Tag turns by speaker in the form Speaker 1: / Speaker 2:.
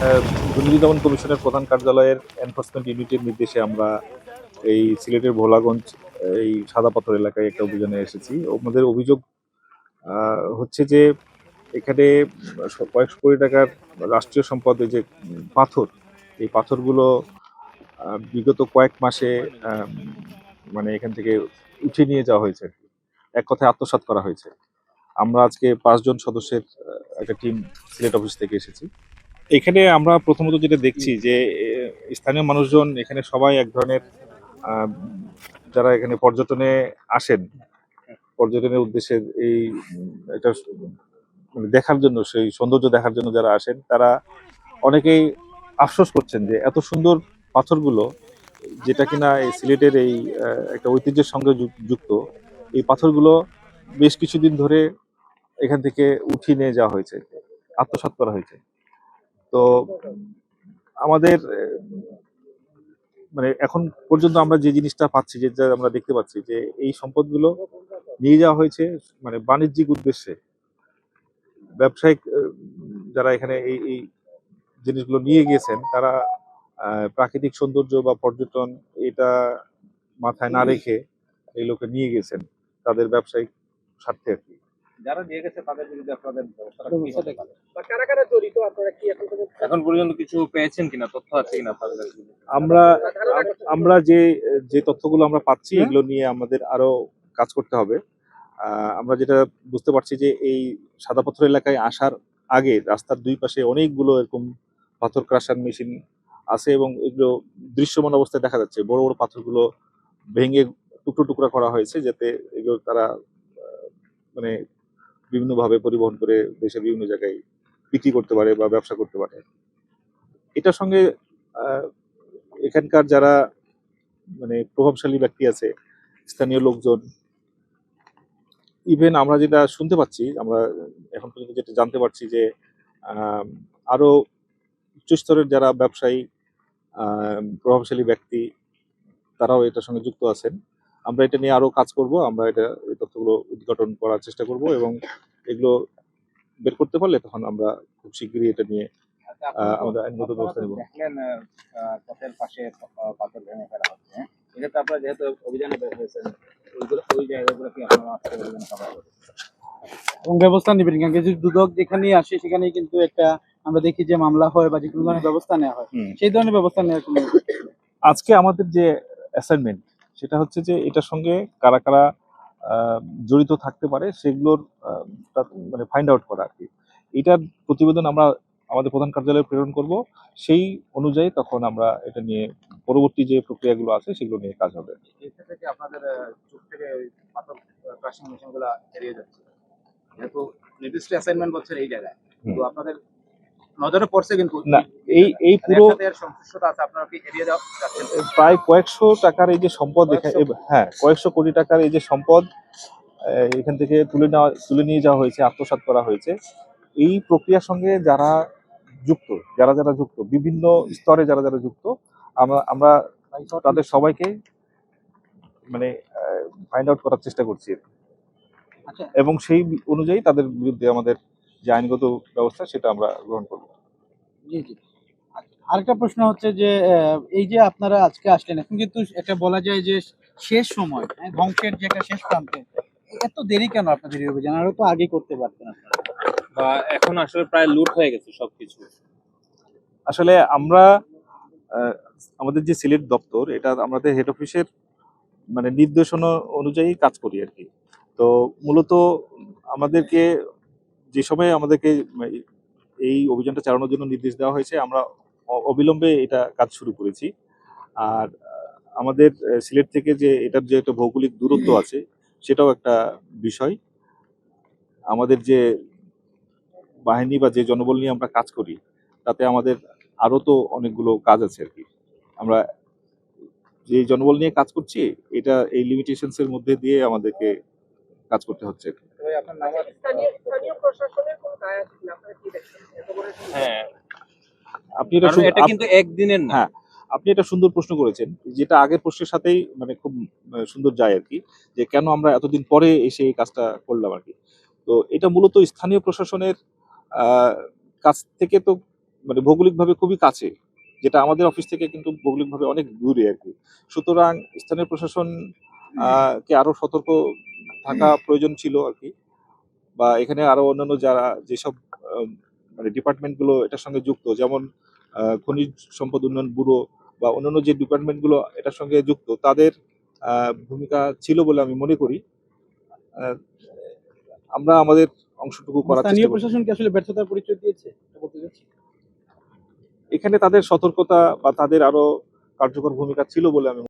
Speaker 1: দুর্নীতি দমন কমিশনের প্রধান কার্যালয়ের এনফোর্সমেন্ট ইউনিটের নির্দেশে আমরা এই সিলেটের ভোলাগঞ্জ, এই সাদাপাথর এলাকায় একটা অভিযানে এসেছি। আমাদের অভিযোগ হচ্ছে যে এখানে কয়েকশো কোটি টাকার রাষ্ট্রীয় সম্পদ যে পাথর, এই পাথরগুলো বিগত কয়েক মাসে মানে এখান থেকে উঠিয়ে নিয়ে যাওয়া হয়েছে। এক কথায় আত্মসাৎ করা হয়েছে। আমরা আজকে পাঁচজন সদস্যের একটা টিম সিলেট অফিস থেকে এসেছি। এখানে আমরা প্রথমত যেটা দেখছি যে স্থানীয় মানুষজন এখানে সবাই এক ধরনের যারা এখানে পর্যটনে আসেন, পর্যটনের উদ্দেশ্যে এই, এটা মানে দেখার জন্য, সেই সৌন্দর্য দেখার জন্য যারা আসেন, তারা অনেকেই আফসোস করছেন যে, এত সুন্দর পাথরগুলো, যেটা কিনা এই সিলেটের এই একটা ঐতিহ্যের সঙ্গে যুক্ত, এই পাথরগুলো বেশ কিছুদিন ধরে এখান থেকে উঠিয়ে নিয়ে যাওয়া হয়েছে, আত্মসাৎ করা হয়েছে। তো আমাদের মানে এখন পর্যন্ত আমরা যে জিনিসটা পাচ্ছি যেটা আমরা দেখতে পাচ্ছি, যে এই সম্পদগুলো নিয়ে যাওয়া হয়েছে মানে বাণিজ্যিক উদ্দেশ্যে। ব্যবসায়িক যারা এখানে এই এই জিনিসগুলো নিয়ে গিয়েছেন, তারা প্রাকৃতিক সৌন্দর্য বা পর্যটন এটা মাথায় না রেখে এই লোকে নিয়ে গেছেন তাদের ব্যবসায়িক স্বার্থে আর কি।
Speaker 2: যারা নিয়ে গেছে তাদের বিরুদ্ধে আপনাদের ব্যবস্থা কি হতে পারে?
Speaker 3: বা কারা কারা জড়িত আপনারা কি এখন পর্যন্ত?
Speaker 2: এখন পর্যন্ত কিছু পেয়েছেন কিনা? তথ্য আছে কিনা আপনাদের
Speaker 1: আমরা আমরা যে যে তথ্যগুলো আমরা পাচ্ছি এগুলো নিয়ে আমাদের আরও কাজ করতে হবে। আহ, আমরা যেটা বুঝতে পারছি যে এই সাদা পাথর এলাকায় আসার আগে রাস্তার দুই পাশে অনেকগুলো এরকম পাথর ক্রাশার মেশিন আছে এবং এগুলো দৃশ্যমান অবস্থায় দেখা যাচ্ছে। বড় বড় পাথরগুলো ভেঙে টুকরো টুকরা করা হয়েছে যাতে এগুলো তারা আহ, মানে বিভিন্নভাবে পরিবহন করে দেশের বিভিন্ন জায়গায় বিক্রি করতে পারে বা ব্যবসা করতে পারে। এটার সঙ্গে এখানকার যারা মানে প্রভাবশালী ব্যক্তি আছে, স্থানীয় লোকজন ইভেন আমরা যেটা শুনতে পাচ্ছি, আমরা এখন পর্যন্ত যেটা জানতে পারছি যে আরও আরও উচ্চস্তরের যারা ব্যবসায়ী প্রভাবশালী ব্যক্তি, তারাও এটার সঙ্গে যুক্ত আছেন। আমরা এটা নিয়ে আরও কাজ করব, আমরা এটা, এই তথ্যগুলো উদ্ঘাটন করার চেষ্টা করব এবং এগুলো বের করতে পারলে তখন আমরা খুব শিগগিরই এটা নিয়ে
Speaker 2: আচ্ছা,
Speaker 1: আমাদের আইনগত ব্যবস্থা নেব।
Speaker 2: দেখলেন পথের পাশে পাথর ভেঙে ফেলা হচ্ছে? এক্ষেত্রে আপনারা যেহেতু অভিযানে বের হয়েছেন ওইগুলো ওই জায়গাগুলো কি আপনারা আজকে অভিযানে কভার
Speaker 4: এবং ব্যবস্থা নেবেন কারণ কিছু দুদক যেখানেই আসে সেখানেই কিন্তু একটা আমরা দেখি যে মামলা হয় বা যে কোনো ধরনের ব্যবস্থা নেওয়া হয় সেই ধরনের ব্যবস্থা নেওয়ার কোনো
Speaker 1: আজকে আমাদের যে অ্যাসাইনমেন্ট সেটা হচ্ছে যে এটার সঙ্গে কারা কারা জড়িত থাকতে পারে সেগুলোর মানে ফাইন্ড আউট করা আর কি। এটার প্রতিবেদন আমরা আমাদের প্রধান কার্যালয়ে প্রেরণ করব। সেই অনুযায়ী তখন আমরা এটা নিয়ে পরবর্তী যে প্রক্রিয়াগুলো আছে সেগুলো নিয়ে কাজ হবে।
Speaker 2: আপনাদের চোখ থেকে ওই পাথর ক্রাশিং মেশিনগুলো এড়িয়ে যাচ্ছে? যেহেতু নির্দিষ্ট অ্যাসাইনমেন্ট এই জায়গায়। তো আপনাদের নজরে পড়ছে কিন্তু
Speaker 1: না এই এই পুরো প্রায় কয়েকশো টাকার এই যে সম্পদ হ্যাঁ কয়েকশো কোটি টাকার এই যে সম্পদ এখান থেকে তুলে নেওয়া তুলে নিয়ে যাওয়া হয়েছে আত্মসাৎ করা হয়েছে। এই প্রক্রিয়ার সঙ্গে যারা যুক্ত যারা যারা যুক্ত বিভিন্ন স্তরে যারা যারা যুক্ত আমরা আমরা তাদের সবাইকে মানে ফাইন্ড আউট করার চেষ্টা করছি।
Speaker 4: আচ্ছা।
Speaker 1: এবং সেই অনুযায়ী তাদের বিরুদ্ধে আমাদের যে আইনগত ব্যবস্থা সেটা আমরা গ্রহণ করব।
Speaker 4: জি জি। আচ্ছা, আরেকটা প্রশ্ন হচ্ছে যে এই যে আপনারা আজকে আসলেন এখন কিন্তু এটা বলা যায় যে শেষ সময় হ্যাঁ, ধ্বংসের যে একটা শেষ প্রান্তে এত দেরি কেন আপনাদের এই অভিযান? আরও তো আগে করতে পারতেন আপনারা।
Speaker 2: বা এখন আসলে প্রায় লুট হয়ে গেছে সবকিছু।
Speaker 1: আসলে আমরা আমাদের যে সিলেট দপ্তর এটা আমাদের হেড অফিসের মানে নির্দেশনা অনুযায়ী কাজ করি আর কি। তো মূলত আমাদেরকে যে সময় আমাদেরকে, এই অভিযানটা চালানোর জন্য নির্দেশ দেওয়া হয়েছে, আমরা অবিলম্বে এটা কাজ শুরু করেছি। আর, আমাদের সিলেট থেকে যে, এটার যে একটা ভৌগোলিক দূরত্ব আছে, সেটাও একটা বিষয়। আমাদের যে বাহিনী বা যে জনবল নিয়ে আমরা কাজ করি, তাতে আমাদের আরও তো অনেকগুলো কাজ আছে আর কি। আমরা যে জনবল নিয়ে কাজ করছি, এটা এই লিমিটেশনস এর মধ্যে দিয়ে আমাদেরকে কাজ করতে হচ্ছে আর কি।
Speaker 2: তবে আপনার নাম
Speaker 3: স্থানীয় প্রশাসনের কোনো দায় আছে কিনা? আপনারা কি দেখছেন?
Speaker 2: হ্যাঁ।
Speaker 1: আপনি এটা
Speaker 2: কিন্তু একদিনের না।
Speaker 1: হ্যাঁ আপনি এটা সুন্দর প্রশ্ন করেছেন যেটা আগের প্রশ্নের সাথেই মানে খুব সুন্দর যায় আর কি যে কেন আমরা এতদিন পরে এসে এই কাজটা করলাম আর কি। তো এটা মূলত স্থানীয় প্রশাসনের আহ, কাছ থেকে তো মানে ভৌগোলিকভাবে খুবই কাছে যেটা আমাদের অফিস থেকে কিন্তু ভৌগোলিকভাবে অনেক দূরে আর কি। সুতরাং স্থানীয় প্রশাসন আহ, কে আরও সতর্ক থাকা প্রয়োজন ছিল আর কি। বা এখানে আরও অন্যান্য যারা যেসব মানে ডিপার্টমেন্টগুলো এটার সঙ্গে যুক্ত যেমন খনিজ সম্পদ উন্নয়ন ব্যুরো বা অন্যান্য যে ডিপার্টমেন্টগুলো এটার সঙ্গে যুক্ত তাদের ভূমিকা ছিল বলে আমি মনে করি। আমরা আমাদের অংশটুকু করার
Speaker 4: স্থানীয়
Speaker 1: চেষ্টা
Speaker 4: প্রশাসন কি আসলে ব্যর্থতার পরিচয় দিয়েছে?
Speaker 1: এখানে তাদের সতর্কতা বা তাদের আরও কার্যকর ভূমিকা ছিল বলে আমি